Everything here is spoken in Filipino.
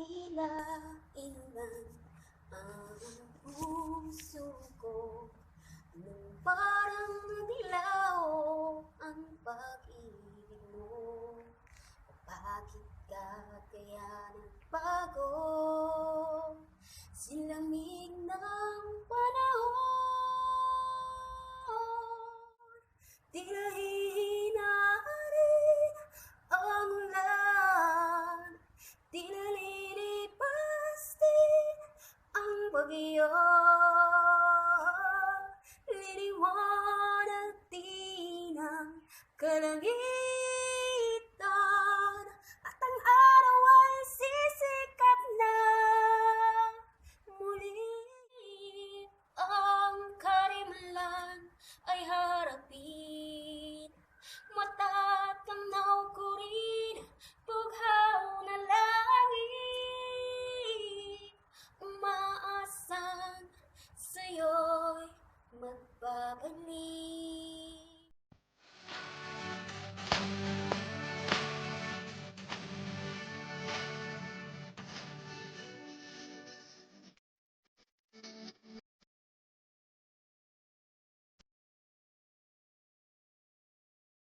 tila ilan ang puso ko Nung parang naglaho ang pag-ibig mo Bakit ka kaya io liliwanag din ang kalangitan at ang araw ay sisikat na. Muli ang karimlan ay harapin I need.